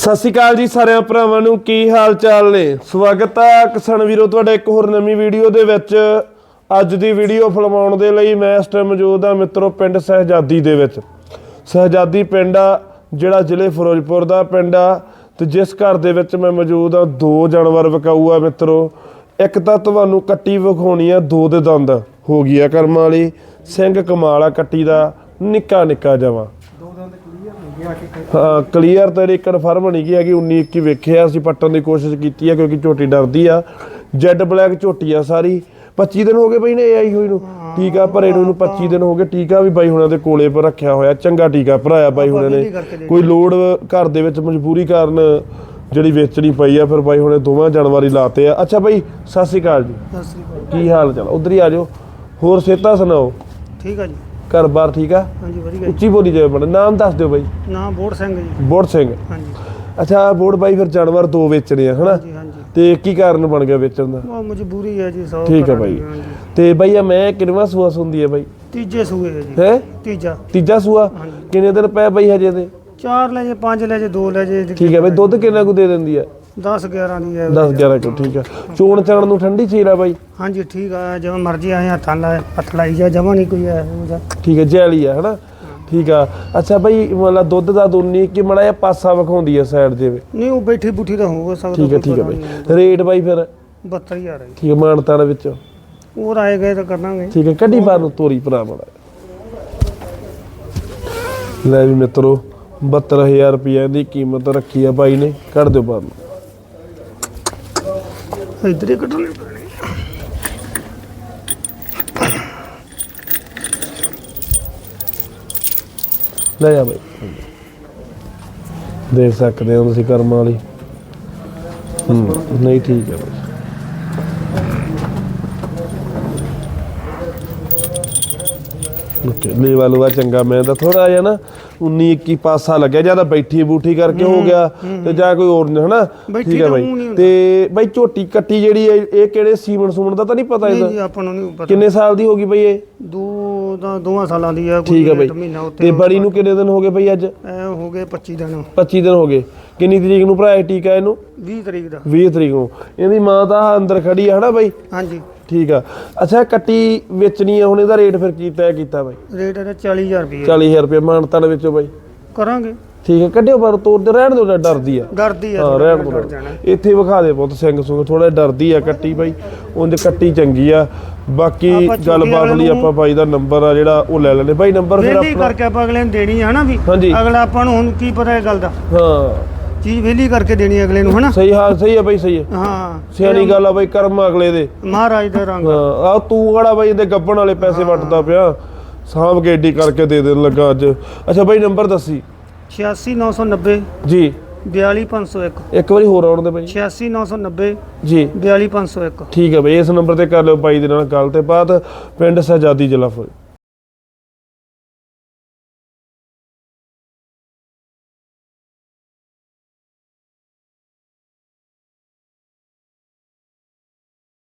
ਸਤਿ ਸ਼੍ਰੀ ਅਕਾਲ ਜੀ ਸਾਰਿਆਂ ਭਰਾਵਾਂ ਨੂੰ, ਕੀ ਹਾਲ ਚਾਲ ਨੇ? ਸਵਾਗਤ ਹੈ ਕਿਸਾਨ ਵੀਰੋ, ਤੁਹਾਡੇ ਇੱਕ ਹੋਰ ਨਵੀਂ ਵੀਡੀਓ ਦੇ ਵਿੱਚ। ਅੱਜ ਦੀ ਵੀਡੀਓ ਫਿਲਮਾਉਣ ਦੇ ਲਈ ਮੈਂ ਇਸ ਟਾਈਮ ਮੌਜੂਦ ਹਾਂ ਮਿੱਤਰੋ, ਪਿੰਡ ਸਹਜਾਦੀ ਦੇ ਵਿੱਚ। ਸਹਜਾਦੀ ਪਿੰਡ ਆ, ਜਿਹੜਾ ਜ਼ਿਲ੍ਹੇ ਫਿਰੋਜ਼ਪੁਰ ਦਾ ਪਿੰਡ ਆ। ਤੇ ਜਿਸ ਘਰ ਦੇ ਵਿੱਚ ਮੈਂ ਮੌਜੂਦ ਹਾਂ, ਦੋ ਜਾਨਵਰ ਵਿਕਾਊ ਆ ਮਿੱਤਰੋ। ਇੱਕ ਤਾਂ ਤੁਹਾਨੂੰ ਕੱਟੀ ਵਿਖਾਉਣੀ ਆ, ਦੋ ਦੇ ਦੰਦ। ਹੋ ਗਈ ਆ ਕਰਮਾਂ ਵਾਲੀ। ਸਿੰਘ ਕਮਾਲ ਆ ਕੱਟੀ ਦਾ ਨਿੱਕਾ ਨਿੱਕਾ ਜਵਾ। ਹਾਂ ਕਲੀਅਰ ਤੇ ਕਨਫਰਮ ਨਹੀਂ ਕੀ ਹੈਗੀ 19 21 ਵੇਖਿਆ ਅਸੀਂ ਪੱਟਣ ਦੀ ਕੋਸ਼ਿਸ਼ ਕੀਤੀ ਹੈ ਕਿਉਂਕਿ ਝੋਟੀ ਡਰਦੀ ਆ। ਜੈਡ ਬਲੈਕ ਝੋਟੀ ਆ ਸਾਰੀ। 25 ਦਿਨ ਹੋ ਗਏ ਬਈ ਨੇ ਆਈ ਹੋਈ ਨੂੰ। ਟੀਕਾ ਭਰੇ ਨੂੰ ਇਹਨੂੰ 25 ਦਿਨ ਹੋ ਗਏ। ਟੀਕਾ ਵੀ ਬਾਈ ਹੁਣਾਂ ਦੇ ਕੋਲੇ ਪਰ ਰੱਖਿਆ ਹੋਇਆ। ਚੰਗਾ ਟੀਕਾ ਭਰਾਇਆ ਬਾਈ ਹੁਣਾਂ ਨੇ। ਕੋਈ ਲੋੜ ਘਰ ਦੇ ਵਿੱਚ ਮਜਬੂਰੀ ਕਾਰਨ ਜਿਹੜੀ ਵੇਚਣੀ ਪਈ ਆ ਫਿਰ ਬਾਈ ਹੁਣੇ ਦੋਵਾਂ ਜਾਨਵਰ ਲਾਤੇ ਆ। ਅੱਛਾ ਬਾਈ ਸਤਿ ਸ਼੍ਰੀ ਅਕਾਲ ਜੀ। ਸਤਿ ਸ੍ਰੀ ਅਕਾਲ। ਕੀ ਹਾਲ ਚਾਲ? ਉਧਰ ਹੀ ਆ ਜਾਓ। ਹੋਰ ਸੇਤਾ ਸੁਣਾਓ? ਠੀਕ ਆ ਜੀ। ਘਰ-ਬਾਰ ਠੀਕ ਆ? ਹਾਂਜੀ ਵਧੀਆ ਜੀ। ਉੱਚੀ ਬੋਲੀ ਜਾਵੇ ਬੜਾ ਨਾਮ ਦੱਸ ਦਿਓ ਬਾਈ। ਨਾਮ ਬੋੜ ਸਿੰਘ ਜੀ। ਬੋੜ ਸਿੰਘ। ਹਾਂਜੀ। ਅੱਛਾ ਬੋੜ ਬਾਈ ਫਿਰ ਜਾਨਵਰ ਦੋ ਵੇਚਣੇ ਆ ਹਨਾ? ਹਾਂਜੀ ਹਾਂਜੀ। ਤੇ ਕੀ ਕਾਰਨ ਬਣ ਗਿਆ ਵੇਚਣ ਦਾ। ਉਹ ਮਜਬੂਰੀ ਹੈ ਜੀ ਸੌ ਠੀਕ ਆ ਬਾਈ। ਤੇ ਬਾਈ ਆ ਮੈਂ ਕਿੰਨਵਾ ਸੂਆ ਸੁੰਦੀ ਹੈ ਬਾਈ? ਤੀਜੇ ਸੂਏ ਹੈ ਜੀ। ਹੈ? ਤੀਜਾ। ਤੀਜਾ ਸੂਆ? ਹਾਂਜੀ। ਕਿੰਨੇ ਦਿਨ ਪਏ ਬਾਈ ਹਜੇ ਤੇ? ਚਾਰ ਲੈ ਜੇ ਪੰਜ ਲੈ ਜੇ ਦੋ ਲੈ ਜੇ। ਠੀਕ ਹੈ ਬਾਈ ਦੁੱਧ ਕਿੰਨਾ ਕੁ ਦੇ ਦਿੰਦੀ ਆ? 10 11 ਦੀ ਹੈ 10 11 ਕਿਲੋ ਠੀਕ ਆ। ਚੋਣ ਚਾਣ ਨੂੰ ਠੰਡੀ ਚੀਰ ਆ ਬਾਈ? ਹਾਂਜੀ ਠੀਕ ਆ ਜਿਵੇਂ ਮਰਜ਼ੀ ਆਏ ਹੱਥਾਂ ਲਾ ਹੱਥ ਲਾਈ ਜਾ ਜਮਾ ਨਹੀਂ ਕੋਈ ਹੈ ਉਹਦਾ ਠੀਕ ਹੈ ਜੈਲੀ ਆ ਹਨਾ? ਠੀਕ ਆ। ਅੱਛਾ ਬਾਈ ਮਤਲਬ ਦੁੱਧ ਦਾ ਦੋਨੀ ਕਿ ਮੜਾ ਜਿਹਾ ਪਾਸਾ ਵਿਖਾਉਂਦੀ ਆ ਸਾਈਡ ਜਿਵੇਂ ਨਹੀਂ ਉਹ ਬੈਠੀ ਬੁੱਠੀ ਤਾਂ ਹੋ ਸਕਦਾ ਠੀਕ ਹੈ ਠੀਕ ਹੈ ਬਾਈ। ਰੇਟ ਬਾਈ ਫਿਰ? 72000 ਹੈ ਜੀ। ਠੀਕ ਹੈ ਮਾਨਤਾ ਦੇ ਵਿੱਚ? ਹੋਰ ਆਏ ਗਏ ਤਾਂ ਕਰਾਂਗੇ ਠੀਕ ਹੈ ਕੱਢੀ ਬਾਹਰ ਨੂੰ ਤੋਰੀ ਭਰਾ ਬੜਾ ਲੈ ਵੀ ਮਿੱਤਰੋ 72000 ਰੁਪਏ ਦੀ ਕੀਮਤ ਰੱਖੀ ਆ ਬਾਈ ਨੇ ਕੱਢ ਦਿਓ ਬਾਹਰ ਨੂੰ। ਇੱਧਰ ਹੀ ਕੱਢਣੇ ਪੈਣੇ। ਲੈ ਜਾ ਬਾਈ। ਦੇਖ ਸਕਦੇ ਹੋ ਤੁਸੀਂ ਕਰਮਾਂ ਵਾਲੀ। ਨਹੀਂ ਠੀਕ ਹੈ ਬਾਈ। ਓਕੇ ਲੇਵਾ ਲੂਆ ਚੰਗਾ ਮੈਂ ਤਾਂ ਥੋੜਾ ਜਿਹਾ ਨਾ 19 21 ਪਾਸਾ ਲੱਗਿਆ ਜ਼ਿਆਦਾ ਬੈਠੀ ਬੂਠੀ ਕਰਕੇ ਹੋ ਗਿਆ ਤੇ ਜਾਂ ਕੋਈ ਹੋਰ ਨਹੀਂ ਹਨਾ? ਠੀਕ ਹੈ ਬਾਈ। ਨਹੀਂ। ਤੇ ਬਾਈ ਝੋਟੀ ਕੱਟੀ ਜਿਹੜੀ ਹੈ ਇਹ ਕਿਹੜੇ ਸੀਮਨ ਸੂਮਨ ਦਾ ਤਾਂ ਨਹੀਂ ਪਤਾ ਨਹੀਂ ਇਹਦਾ? ਜੀ ਆਪਾਂ ਨੂੰ ਨਹੀਂ ਪਤਾ। ਕਿੰਨੇ ਸਾਲ ਦੀ ਹੋ ਗਈ ਬਈ ਇਹ? ਦੋ ਤਾਂ ਦੋਵਾਂ ਸਾਲਾਂ ਦੀ ਹੈ ਹੈ ਡੇਢ ਬਾਈ ਮਹੀਨਾ ਉੱਤੇ ਤੇ ਬੜੀ ਨੂੰ ਕਿੰਨੇ ਦਿਨ ਹੋ ਗਏ ਬਈ ਅੱਜ? ਐ ਹੋ ਗਏ 25 ਦਿਨ। 25 ਦਿਨ ਹੋ ਗਏ। ਕਿੰਨੀ ਤਰੀਕ ਨੂੰ ਭਰਾਇਆ ਟੀਕਾ ਇਹਨੂੰ? 20 ਤਰੀਕ ਦਾ। 20 ਤਰੀਕ ਨੂੰ। ਇਹਦੀ ਮਾਂ ਤਾਂ ਅੰਦਰ ਖੜੀ ਆ ਹਨਾ ਬਾਈ? ਹਾਂਜੀ। ਠੀਕ ਆ। ਅੱਛਾ ਕੱਟੀ ਵੇਚਣੀ ਆ ਹੁਣ ਇਹਦਾ ਰੇਟ ਫਿਰ ਕੀ ਤੈਅ ਕੀਤਾ ਬਾਈ? ਰੇਟ ਇਹਦਾ 40000 ਰੁਪਏ 40000 ਰੁਪਏ ਮਾਨਤਾਂ ਦੇ ਵਿੱਚੋਂ ਬਾਈ। ਕਰਾਂਗੇ। ਠੀਕ ਹੈ ਕੱਢਿਓ ਪਰ ਤੋਰ ਤੇ ਰਹਿਣ ਦੋ ਡਰਦੀ ਆ। ਡਰਦੀ ਆ ਹਾਂ ਰਹਿਣ ਦੋ ਇੱਥੇ ਵਿਖਾ ਦੇ ਪੁੱਤ ਸਿੰਘ ਸੁੰਗ ਥੋੜਾ ਡਰਦੀ ਆ ਕੱਟੀ ਬਾਈ। ਉਂਝ ਕੱਟੀ ਚੰਗੀ ਆ। ਬਾਕੀ ਗੱਲਬਾਤ ਲਈ ਆਪਾਂ ਬਾਈ ਦਾ ਨੰਬਰ ਆ ਜਿਹੜਾ ਉਹ ਲੈ ਲੈਣੇ ਬਾਈ ਨੰਬਰ ਫਿਰ ਆਪਣਾ? ਕਰਕੇ ਆਪਾਂ ਅਗਲੇ ਨੂੰ ਦੇਣੀ ਹੈ ਨਾ ਵੀ। ਅਗਲਾ ਆਪਾਂ ਨੂੰ ਹੁਣ ਕੀ ਪਤਾ ਇਹ ਗੱਲ ਦਾ। ਹਾਂ। ਚੀਜ਼ ਵੇਲੀ ਕਰਕੇ ਦੇਣੀ ਅਗਲੇ ਨੂੰ ਹਨਾ? ਸਹੀ ਹਾਂ ਸਹੀ ਆ ਬਾਈ ਸਹੀ ਆ ਹਾਂ ਸਿਆਣੀ ਗੱਲ ਆ ਬਾਈ ਕਰਮ ਅਗਲੇ ਦੇ। ਮਹਾਰਾਜ ਦਾ ਰੰਗ। ਹਾਂ ਆ ਤੂੰ ਕਿਹੜਾ ਬਾਈ ਇਹਦੇ ਗੱਬਣ ਵਾਲੇ ਪੈਸੇ ਵੱਟਦਾ ਪਿਆ। ਸਾਂਭ ਕੇ ਏਡੀ ਕਰਕੇ ਦੇ ਦੇਣ ਲੱਗਾ ਅੱਜ। ਅੱਛਾ ਬਾਈ ਨੰਬਰ ਦੱਸੀ। 86990 ਜੀ। 42501 ਇੱਕ। ਵਾਰੀ ਹੋਰ ਆਉਣ ਦੇ ਬਾਈ। 86990 ਜੀ। 42501 ਠੀਕ ਹੈ ਬਾਈ ਇਸ ਨੰਬਰ ਤੇ ਕਰ ਲਿਓ ਬਾਈ ਦੇ ਨਾਲ ਗੱਲ ਤੇ ਬਾਅਦ। ਪਿੰਡ ਸਜਾਦੀ ਜ਼ਿਲ੍ਹਾ ਫਿਰ